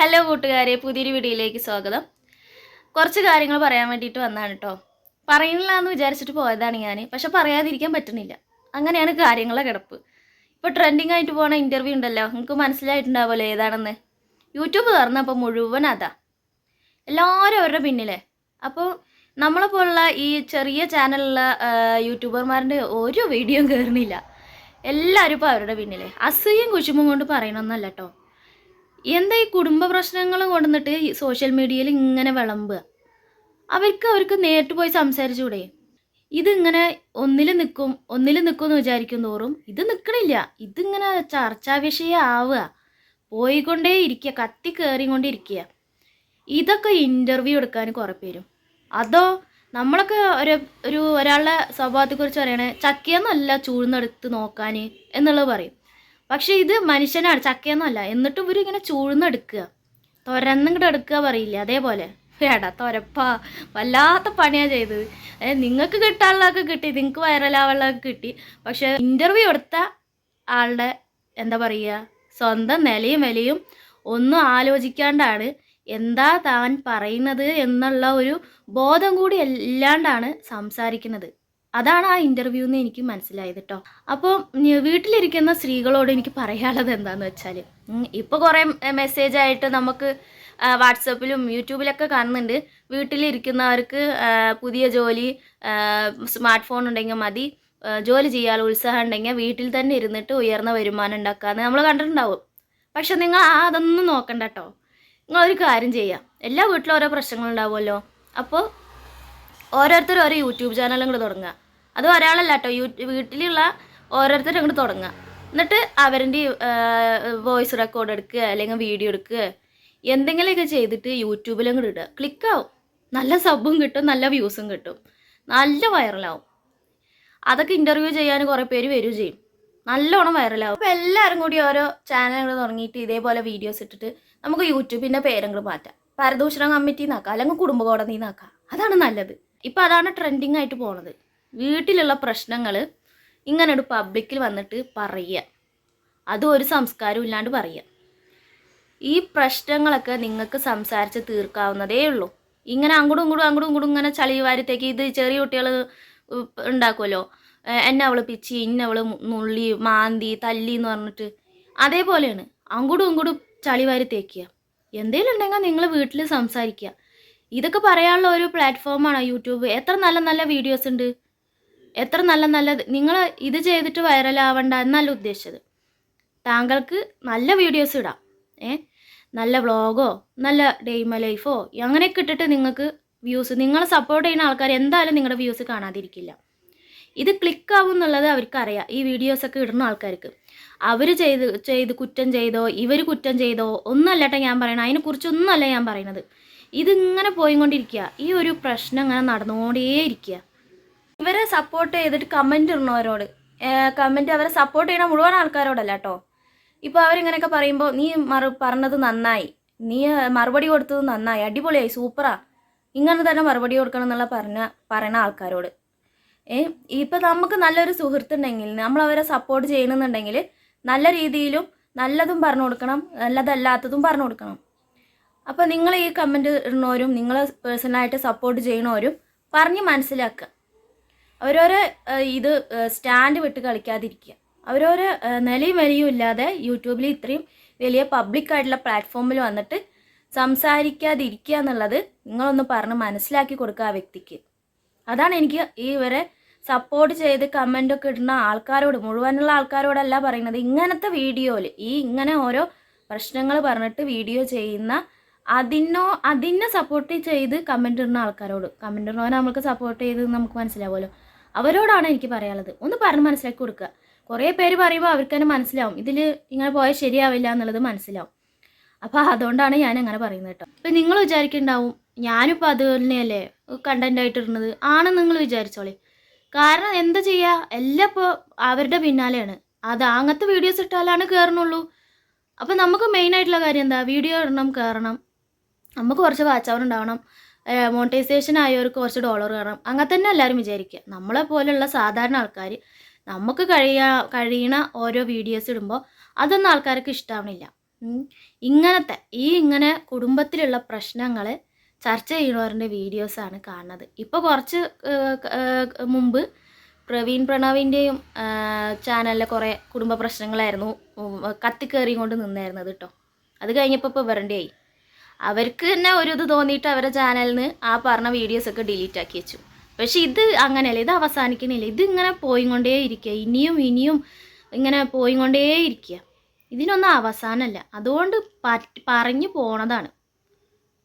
Hello കൂട്ടുകാരെ. പുതിയൊരു വീഡിയോയിലേക്ക് സ്വാഗതം. കുറച്ച് കാര്യങ്ങൾ പറയാൻ വേണ്ടിയിട്ട് വന്നതാണ് കേട്ടോ പറയുന്നില്ല എന്ന് വിചാരിച്ചിട്ട് പോയതാണ് ഞാൻ പക്ഷെ പറയാതിരിക്കാൻ പറ്റുന്നില്ല അങ്ങനെയാണ് കാര്യങ്ങളെ കിടപ്പ്. ഇപ്പോൾ ട്രെൻഡിങ് ആയിട്ട് പോണ ഇന്റർവ്യൂ ഉണ്ടല്ലോ. നിങ്ങൾക്ക് മനസ്സിലായിട്ടുണ്ടാവുമല്ലോ ഏതാണെന്ന്. യൂട്യൂബ് തുറന്നപ്പോൾ മുഴുവൻ അതാ. എല്ലാവരും അവരുടെ പിന്നിലെ. അപ്പോൾ നമ്മളെ പോലുള്ള ഈ ചെറിയ ചാനലുള്ള യൂട്യൂബർമാരുടെ ഒരു വീഡിയോയും കയറണില്ല എല്ലാവരും ഇപ്പോൾ അവരുടെ പിന്നിലെ. അസൂയും കുശുമ്പും കൊണ്ട് പറയണമെന്നല്ല കേട്ടോ എന്താ ഈ കുടുംബ പ്രശ്നങ്ങൾ കൊണ്ടുവന്നിട്ട് സോഷ്യൽ മീഡിയയിൽ ഇങ്ങനെ വിളമ്പുക? അവർക്ക് അവർക്ക് നേരിട്ട് പോയി സംസാരിച്ചുകൂടെ ഇതിങ്ങനെ ഒന്നിൽ നിൽക്കും ഒന്നിൽ നിൽക്കും എന്ന് വിചാരിക്കും തോറും ഇത് നിൽക്കണില്ല ഇതിങ്ങനെ ചർച്ചാ വിഷയം ആവുക. പോയിക്കൊണ്ടേ ഇരിക്കുക കത്തി കയറിക്കൊണ്ടിരിക്കുക ഇതൊക്കെ ഇന്റർവ്യൂ എടുക്കാൻ കുറേ പേരും. അതോ നമ്മളൊക്കെ ഒരു ഒരു ഒരാളുടെ സ്വഭാവത്തെക്കുറിച്ച് പറയണേ ചക്കയെന്നല്ല ചൂഴ്ന്നെടുത്ത് നോക്കാൻ എന്നുള്ളത് പറയും. പക്ഷെ ഇത് മനുഷ്യനാണ് ചക്കയൊന്നുമല്ല. എന്നിട്ടും ഇവർ ഇങ്ങനെ ചൂഴ്ന്നെടുക്കുക. തുരന്നിങ്ങോട്ട് എടുക്കുക പറയില്ല അതേപോലെ. എടാ തുരപ്പാ. വല്ലാത്ത പണിയാ ചെയ്തത് നിങ്ങൾക്ക് കിട്ടാനുള്ളതൊക്കെ കിട്ടി. നിങ്ങൾക്ക് വൈറലാവുള്ളതൊക്കെ കിട്ടി. പക്ഷെ ഇന്റർവ്യൂ എടുത്ത ആളുടെ എന്താ പറയുക സ്വന്തം നിലയും വിലയും ഒന്നും ആലോചിക്കാണ്ടാണ് എന്താ താൻ പറയുന്നത് എന്നുള്ള ഒരു ബോധം കൂടി ഇല്ലാണ്ടാണ് സംസാരിക്കുന്നത്. അതാണ് ആ ഇന്റർവ്യൂ എന്ന് എനിക്ക് മനസ്സിലായത് കേട്ടോ അപ്പോൾ വീട്ടിലിരിക്കുന്ന സ്ത്രീകളോട് എനിക്ക് പറയാനുള്ളത് എന്താണെന്ന് വെച്ചാൽ ഇപ്പോൾ കുറേ മെസ്സേജ് ആയിട്ട് നമുക്ക് വാട്സപ്പിലും യൂട്യൂബിലൊക്കെ കാണുന്നുണ്ട്. വീട്ടിലിരിക്കുന്നവർക്ക് പുതിയ ജോലി സ്മാർട്ട് ഫോൺ ഉണ്ടെങ്കിൽ മതി ജോലി ചെയ്യാൻ ഉത്സാഹം ഉണ്ടെങ്കിൽ വീട്ടിൽ തന്നെ ഇരുന്നിട്ട് ഉയർന്ന വരുമാനം ഉണ്ടാക്കാമെന്ന് നമ്മൾ കണ്ടിട്ടുണ്ടാവും. പക്ഷെ നിങ്ങൾ അതൊന്നും നോക്കണ്ട കേട്ടോ നിങ്ങൾ ഒരു കാര്യം ചെയ്യാം. എല്ലാ വീട്ടിലും ഓരോ പ്രശ്നങ്ങളുണ്ടാവുമല്ലോ അപ്പോൾ ഓരോരുത്തരും ഓരോ യൂട്യൂബ് ചാനൽ അങ്ങോട്ട് തുടങ്ങുക. അത് ഒരാളല്ല കേട്ടോ. യൂ വീട്ടിലുള്ള ഓരോരുത്തരും അങ്ങോട്ട് തുടങ്ങുക. എന്നിട്ട് അവരുടെ വോയിസ് റെക്കോർഡ് എടുക്കുക അല്ലെങ്കിൽ വീഡിയോ എടുക്കുക. എന്തെങ്കിലുമൊക്കെ ചെയ്തിട്ട് യൂട്യൂബിൽ അങ്ങോട്ട് ഇടുക. ക്ലിക്കാവും നല്ല സബും കിട്ടും നല്ല വ്യൂസും കിട്ടും. നല്ല വൈറലാവും. അതൊക്കെ ഇന്റർവ്യൂ ചെയ്യാൻ കുറേ പേര് വരും ചെയ്യും. നല്ലോണം വൈറലാവും. അപ്പോൾ എല്ലാവരും കൂടി ഓരോ ചാനലുകൾ തുടങ്ങിയിട്ട് ഇതേപോലെ വീഡിയോസ് ഇട്ടിട്ട് നമുക്ക് യൂട്യൂബിന്റെ പേരങ്ങൾ മാറ്റാം. പരദൂഷണ കമ്മിറ്റി നാക്കാം അല്ലെങ്കിൽ കുടുംബ കോടതി നാക്കാം അതാണ് നല്ലത്. ഇപ്പം അതാണ് ട്രെൻഡിങ് ആയിട്ട് പോണത്. വീട്ടിലുള്ള പ്രശ്നങ്ങൾ ഇങ്ങനെ ഒരു പബ്ലിക്കിൽ വന്നിട്ട് പറയുക അതും ഒരു സംസ്കാരവും ഇല്ലാണ്ട് പറയുക ഈ പ്രശ്നങ്ങളൊക്കെ നിങ്ങൾക്ക് സംസാരിച്ച് തീർക്കാവുന്നതേ ഉള്ളൂ. ഇങ്ങനെ അങ്ങോട്ടും ഇങ്ങോട്ടും അങ്ങോട്ടും ഇങ്ങോട്ടും ഇങ്ങനെ ചളി വാരിത്തേക്ക് ഇത് ചെറിയ കുട്ടികൾ ഉണ്ടാക്കുമല്ലോ എന്നെ അവൾ പിച്ചി ഇന്നെ അവൾ നുള്ളി മാന്തി തല്ലി എന്ന് പറഞ്ഞിട്ട് അതേപോലെയാണ്. അങ്ങോട്ടും ഇങ്ങോട്ടും ചളി വാരി തേക്കുക എന്തേലും ഉണ്ടെങ്കിൽ നിങ്ങൾ വീട്ടിൽ സംസാരിക്കുക ഇതൊക്കെ പറയാനുള്ള ഒരു പ്ലാറ്റ്ഫോമാണ് യൂട്യൂബ്? എത്ര നല്ല നല്ല വീഡിയോസ് ഉണ്ട്? എത്ര നല്ല നല്ല നിങ്ങൾ ഇത് ചെയ്തിട്ട് വൈറലാവണ്ട എന്നല്ല ഉദ്ദേശിച്ചത്. താങ്കൾക്ക് നല്ല വീഡിയോസ് ഇടാം. ഏ? നല്ല വ്ളോഗോ നല്ല ഡെയ്മ ലൈഫോ അങ്ങനെയൊക്കെ ഇട്ടിട്ട് നിങ്ങൾക്ക് വ്യൂസ് നിങ്ങളെ സപ്പോർട്ട് ചെയ്യുന്ന ആൾക്കാർ എന്തായാലും നിങ്ങളുടെ വ്യൂസ് കാണാതിരിക്കില്ല. ഇത് ക്ലിക്ക് ആവും എന്നുള്ളത് അവർക്കറിയാം. ഈ വീഡിയോസൊക്കെ ഇടുന്ന ആൾക്കാർക്ക്. അവർ ചെയ്ത് ചെയ്ത് കുറ്റം ചെയ്തോ ഇവർ കുറ്റം ചെയ്തോ ഒന്നല്ല കേട്ടോ ഞാൻ പറയണത്. അതിനെക്കുറിച്ചൊന്നുമല്ല ഞാൻ പറയണത്. ഇതിങ്ങനെ പോയിക്കൊണ്ടിരിക്കുക. ഈ ഒരു പ്രശ്നം ഇങ്ങനെ നടന്നുകൊണ്ടേ നടന്നുകൊണ്ടേയിരിക്കുക. ഇവരെ സപ്പോർട്ട് ചെയ്തിട്ട് കമന്റ് ഇടണവരോട് കമന്റ് അവരെ സപ്പോർട്ട് ചെയ്യണ മുഴുവൻ ആൾക്കാരോടല്ല കേട്ടോ ഇപ്പോൾ അവരിങ്ങനെയൊക്കെ പറയുമ്പോൾ നീ മറു പറഞ്ഞത് നന്നായി. നീ മറുപടി കൊടുത്തത് നന്നായി. അടിപൊളിയായി. സൂപ്പറാ. ഇങ്ങനെ തന്നെ മറുപടി കൊടുക്കണം എന്നുള്ള പറഞ്ഞ പറയണ ആൾക്കാരോട്. ഇപ്പം നമുക്ക് നല്ലൊരു സുഹൃത്തുണ്ടെങ്കിൽ നമ്മൾ അവരെ സപ്പോർട്ട് ചെയ്യണമെന്നുണ്ടെങ്കിൽ നല്ല രീതിയിലും നല്ലതും പറഞ്ഞു കൊടുക്കണം നല്ലതല്ലാത്തതും പറഞ്ഞു കൊടുക്കണം. അപ്പോൾ നിങ്ങൾ ഈ കമന്റ് ഇടുന്നവരും നിങ്ങളെ പേഴ്സണലായിട്ട് സപ്പോർട്ട് ചെയ്യണവരും പറഞ്ഞ് മനസ്സിലാക്കുക. അവരോരോ ഇത് സ്റ്റാൻഡ് വിട്ട് കളിക്കാതിരിക്കുക. അവരോരോ നിലയും വിലയും ഇല്ലാതെ യൂട്യൂബിൽ ഇത്രയും വലിയ പബ്ലിക് ആയിട്ടുള്ള പ്ലാറ്റ്ഫോമിൽ വന്നിട്ട് സംസാരിക്കാതിരിക്കുക എന്നുള്ളത് നിങ്ങളൊന്ന് പറഞ്ഞ് മനസ്സിലാക്കി കൊടുക്കുക ആ വ്യക്തിക്ക്. അതാണ് എനിക്ക് ഈ ഇവരെ സപ്പോർട്ട് ചെയ്ത് കമന്റ് ഒക്കെ ഇടുന്ന ആൾക്കാരോട് മുഴുവനുള്ള ആൾക്കാരോടല്ല പറയുന്നത്. ഇങ്ങനത്തെ വീഡിയോയിൽ ഈ ഇങ്ങനെ ഓരോ പ്രശ്നങ്ങൾ പറഞ്ഞിട്ട് വീഡിയോ ചെയ്യുന്ന അതിനോ അതിനെ സപ്പോർട്ട് ചെയ്ത് കമന്റ് ഇടുന്ന ആൾക്കാരോട് കമന്റ് ഇടുന്നവരെ നമുക്ക് സപ്പോർട്ട് ചെയ്ത് നമുക്ക് മനസ്സിലാവുമല്ലോ. അവരോടാണ് എനിക്ക് പറയാനുള്ളത്. ഒന്ന് പറഞ്ഞ് മനസ്സിലാക്കി കൊടുക്കുക. കുറേ പേര് പറയുമ്പോൾ അവർക്ക് തന്നെ മനസ്സിലാവും. ഇതിൽ ഇങ്ങനെ പോയാൽ ശരിയാവില്ല എന്നുള്ളത് മനസ്സിലാവും. അപ്പോൾ അതുകൊണ്ടാണ് ഞാൻ അങ്ങനെ പറയുന്നത് കേട്ടോ. ഇപ്പം നിങ്ങൾ വിചാരിക്കുന്നുണ്ടാവും ഞാനിപ്പോൾ അത് തന്നെയല്ലേ കണ്ടന്റ് ആയിട്ട് ആണെന്ന് നിങ്ങൾ വിചാരിച്ചോളി. കാരണം എന്താ ചെയ്യുക എല്ലാം ഇപ്പോൾ അവരുടെ പിന്നാലെയാണ്. അത് അങ്ങനത്തെ വീഡിയോസ് ഇട്ടാലാണ് കയറണുള്ളൂ അപ്പം നമുക്ക് മെയിൻ ആയിട്ടുള്ള കാര്യം എന്താ? വീഡിയോ ഇടണം കയറണം നമുക്ക് കുറച്ച് വാച്ച് അവർ ഉണ്ടാവണം. മോണിറ്റൈസേഷൻ ആയവർക്ക് കുറച്ച് ഡോളർ കയറണം അങ്ങനെ തന്നെ എല്ലാവരും വിചാരിക്കുക നമ്മളെ പോലെയുള്ള സാധാരണ ആൾക്കാർ നമുക്ക് കഴിയാ കഴിയണ ഓരോ വീഡിയോസ് ഇടുമ്പോൾ അതൊന്നും ആൾക്കാർക്ക് ഇഷ്ടാവണില്ല. ഇങ്ങനത്തെ ഈ ഇങ്ങനെ കുടുംബത്തിലുള്ള പ്രശ്നങ്ങൾ ചർച്ച ചെയ്യുന്നവരുടെ വീഡിയോസാണ് കാണുന്നത്. ഇപ്പോൾ കുറച്ച് മുമ്പ് പ്രവീൺ പ്രണവിന്റെയും ചാനലിലെ കുറേ കുടുംബ പ്രശ്നങ്ങളായിരുന്നു കത്തിക്കേറി കൊണ്ട് നിന്നായിരുന്നത് കേട്ടോ. അത് കഴിഞ്ഞപ്പോൾ ഇപ്പോൾ ഇവരുടെ ആയി അവർക്ക് തന്നെ ഒരു ഇത് തോന്നിയിട്ട് അവരുടെ ചാനലിൽ നിന്ന് ആ പറഞ്ഞ വീഡിയോസൊക്കെ ഡിലീറ്റ് ആക്കി വെച്ചു. പക്ഷേ ഇത് അങ്ങനെയല്ല ഇത് അവസാനിക്കുന്നില്ല. ഇത് ഇങ്ങനെ പോയിക്കൊണ്ടേ ഇരിക്കുക. ഇനിയും ഇനിയും ഇങ്ങനെ പോയി കൊണ്ടേ ഇരിക്കുക. ഇതിനൊന്നും അവസാനമല്ല. അതുകൊണ്ട് പറഞ്ഞു പോണതാണ്.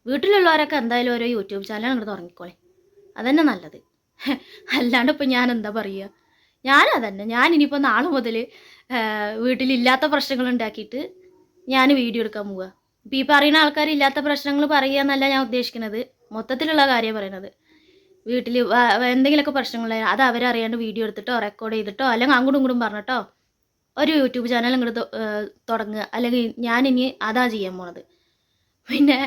വീട്ടിലുള്ളവരൊക്കെ എന്തായാലും ഓരോ യൂട്യൂബ് ചാനൽ അങ്ങോട്ട് തുടങ്ങിക്കോളെ. അതന്നെ നല്ലത്. അല്ലാണ്ട് ഇപ്പം ഞാൻ എന്താ പറയുക ഞാനതന്നെ ഞാൻ ഇനിയിപ്പോൾ നാളെ മുതൽ വീട്ടിലില്ലാത്ത പ്രശ്നങ്ങൾ ഉണ്ടാക്കിയിട്ട് ഞാൻ വീഡിയോ എടുക്കാൻ പോവുക ഇപ്പം ഈ പറയുന്ന ആൾക്കാർ ഇല്ലാത്ത പ്രശ്നങ്ങൾ പറയുക എന്നല്ല ഞാൻ ഉദ്ദേശിക്കുന്നത് മൊത്തത്തിലുള്ള കാര്യം പറയുന്നത് വീട്ടിൽ എന്തെങ്കിലുമൊക്കെ പ്രശ്നങ്ങൾ അത് അവരറിയാണ്ട് വീഡിയോ എടുത്തിട്ടോ റെക്കോർഡ് ചെയ്തിട്ടോ അല്ലെങ്കിൽ അങ്ങോട്ടും ഇങ്ങോട്ടും പറഞ്ഞിട്ടോ ഒരു യൂട്യൂബ് ചാനൽ ഇങ്ങോട്ട് തുടങ്ങുക. അല്ലെങ്കിൽ ഞാൻ ഇനി അതാ ചെയ്യാൻ പോണത്. പിന്നെ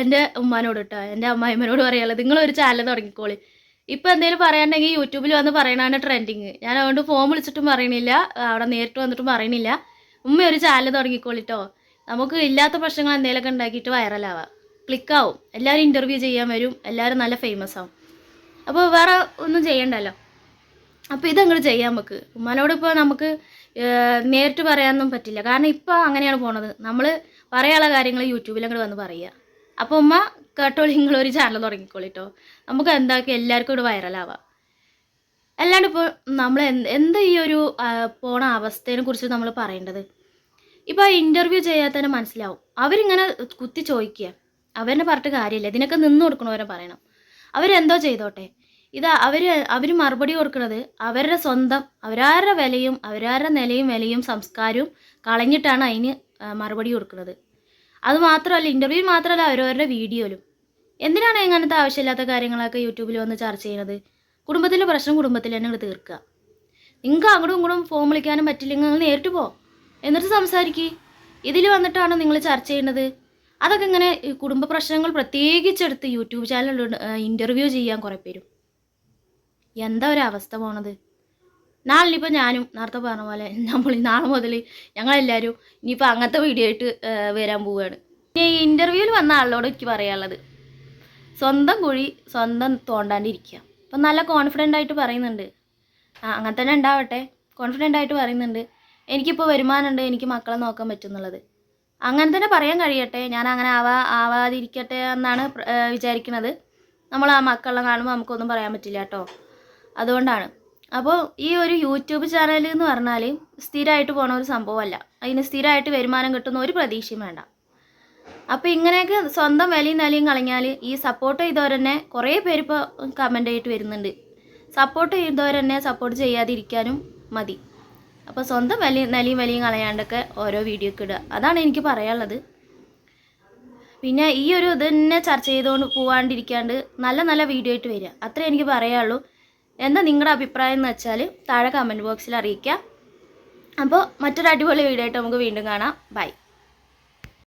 എന്റെ ഉമ്മാനോട് കേട്ടോ എന്റെ അമ്മായിമ്മനോട് പറയാനുള്ളത് നിങ്ങളൊരു ചാനൽ തുടങ്ങിക്കോളി. ഇപ്പം എന്തെങ്കിലും പറയാനുണ്ടെങ്കിൽ യൂട്യൂബിൽ വന്ന് പറയണതാണ് ട്രെൻഡിങ് ഞാൻ അതുകൊണ്ട് ഫോൺ വിളിച്ചിട്ടും പറയണില്ല അവിടെ നേരിട്ട് വന്നിട്ടും പറയണില്ല. ഉമ്മ ഒരു ചാനൽ തുടങ്ങിക്കോളിട്ടോ നമുക്ക് ഇല്ലാത്ത പ്രശ്നങ്ങൾ എന്തെങ്കിലുമൊക്കെ ഉണ്ടാക്കിയിട്ട് വൈറലാവാം ക്ലിക്കാവും എല്ലാവരും ഇന്റർവ്യൂ ചെയ്യാൻ വരും. എല്ലാവരും നല്ല ഫേമസ് ആവും. അപ്പോൾ വേറെ ഒന്നും ചെയ്യണ്ടല്ലോ. അപ്പോൾ ഇതങ്ങോട്ട് ചെയ്യാൻ നമുക്ക്. ഉമ്മാനോട് ഇപ്പോൾ നമുക്ക് നേരിട്ട് പറയാനൊന്നും പറ്റില്ല. കാരണം ഇപ്പോൾ അങ്ങനെയാണ് പോണത്. നമ്മൾ പറയാനുള്ള കാര്യങ്ങൾ യൂട്യൂബിൽ അങ്ങോട്ട് വന്ന് പറയുക അപ്പോൾ ഉമ്മ കേട്ടോളി നിങ്ങളൊരു ചാനൽ തുടങ്ങിക്കോളിട്ടോ. നമുക്ക് എന്താക്കി എല്ലാവർക്കും ഇവിടെ വൈറലാവാം അല്ലാണ്ട് ഇപ്പോൾ നമ്മൾ എന്ത് ഈ ഒരു പോണ അവസ്ഥയെ കുറിച്ച് നമ്മൾ പറയേണ്ടത്? ഇപ്പോൾ ആ ഇന്റർവ്യൂ ചെയ്യാൻ തന്നെ മനസ്സിലാവും. അവരിങ്ങനെ കുത്തി ചോദിക്കുക അവരെന്നെ പറഞ്ഞിട്ട് കാര്യമില്ല. ഇതിനൊക്കെ നിന്ന് കൊടുക്കണവരെ പറയണം. അവരെന്തോ ചെയ്തോട്ടെ. ഇത് അവർ അവർ മറുപടി കൊടുക്കുന്നത് അവരുടെ സ്വന്തം അവരാരുടെ വിലയും അവരാരുടെ നിലയും വിലയും സംസ്കാരവും കളഞ്ഞിട്ടാണ് അതിന് മറുപടി കൊടുക്കുന്നത്. അത് മാത്രമല്ല ഇന്റർവ്യൂ മാത്രമല്ല അവരവരുടെ വീഡിയോയിലും. എന്തിനാണ് ഇങ്ങനത്തെ ആവശ്യമില്ലാത്ത കാര്യങ്ങളൊക്കെ യൂട്യൂബിൽ വന്ന് ചർച്ച ചെയ്യുന്നത്? കുടുംബത്തിലെ പ്രശ്നം കുടുംബത്തിൽ തന്നെ ഇങ്ങോട്ട് തീർക്കുക. നിങ്ങൾക്ക് അങ്ങോട്ടും ഇങ്ങോട്ടും ഫോം വിളിക്കാനും പറ്റില്ലെങ്കിൽ നിങ്ങൾ നേരിട്ട് പോ. എന്നിട്ട് സംസാരിക്കുക ഇതിൽ വന്നിട്ടാണ് നിങ്ങൾ ചർച്ച ചെയ്യുന്നത്. അതൊക്കെ ഇങ്ങനെ കുടുംബ പ്രശ്നങ്ങൾ പ്രത്യേകിച്ചെടുത്ത് യൂട്യൂബ് ചാനലിൽ ഇന്റർവ്യൂ ചെയ്യാൻ കുറേ പേരും. എന്താ ഒരവസ്ഥ പോണത്? നാളെ ഇപ്പോൾ ഞാനും നേരത്തെ പറഞ്ഞ പോലെ നമ്മൾ നാളെ മുതൽ ഞങ്ങളെല്ലാവരും ഇനിയിപ്പോൾ അങ്ങനത്തെ വീഡിയോ ആയിട്ട് വരാൻ പോവുകയാണ് ഇനി ഇന്റർവ്യൂവിൽ വന്ന ആളോട് എനിക്ക് പറയാനുള്ളത്. സ്വന്തം കുഴി സ്വന്തം തോണ്ടാണ്ടിരിക്കുക അപ്പം നല്ല കോൺഫിഡന്റ് ആയിട്ട് പറയുന്നുണ്ട്. ആ അങ്ങനെ തന്നെ ഉണ്ടാവട്ടെ. കോൺഫിഡന്റ് ആയിട്ട് പറയുന്നുണ്ട്. എനിക്കിപ്പോൾ വരുമാനമുണ്ട് എനിക്ക് മക്കളെ നോക്കാൻ പറ്റുന്നുള്ളത്. അങ്ങനെ തന്നെ പറയാൻ കഴിയട്ടെ. ഞാൻ അങ്ങനെ ആവാ ആവാതിരിക്കട്ടെ എന്നാണ് വിചാരിക്കുന്നത് നമ്മൾ ആ മക്കളെ കാണുമ്പോൾ നമുക്കൊന്നും പറയാൻ പറ്റില്ല കേട്ടോ. അതുകൊണ്ടാണ്. അപ്പോൾ ഈ ഒരു യൂട്യൂബ് ചാനൽ എന്ന് പറഞ്ഞാൽ സ്ഥിരമായിട്ട് പോണ ഒരു സംഭവമല്ല. അതിന് സ്ഥിരമായിട്ട് വരുമാനം കിട്ടുന്ന ഒരു പ്രതീക്ഷയും വേണ്ട. അപ്പോൾ ഇങ്ങനെയൊക്കെ സ്വന്തം വിലയും നിലയും കളഞ്ഞാൽ ഈ സപ്പോർട്ട് ചെയ്തവരെന്നെ കുറേ പേര് ഇപ്പോൾ കമന്റ് ആയിട്ട് വരുന്നുണ്ട്. സപ്പോർട്ട് ചെയ്തവരെന്നെ സപ്പോർട്ട് ചെയ്യാതിരിക്കാനും മതി. അപ്പോൾ സ്വന്തം വില നിലയും വിലയും കളയാണ്ടൊക്കെ ഓരോ വീഡിയോ ഒക്കെ ഇടുക. അതാണ് എനിക്ക് പറയാനുള്ളത്. പിന്നെ ഈ ഒരു ഇത് തന്നെ ചർച്ച ചെയ്തുകൊണ്ട് പോവാണ്ടിരിക്കാണ്ട് നല്ല നല്ല വീഡിയോ ആയിട്ട് വരിക. അത്രേ എനിക്ക് പറയാനുള്ളൂ. എന്താ നിങ്ങളുടെ അഭിപ്രായം എന്ന് വെച്ചാൽ താഴെ കമന്റ് ബോക്സിൽ അറിയിക്കുക. അപ്പോൾ മറ്റൊരു അടിപൊളി വീഡിയോ ആയിട്ട് നമുക്ക് വീണ്ടും കാണാം. ബൈ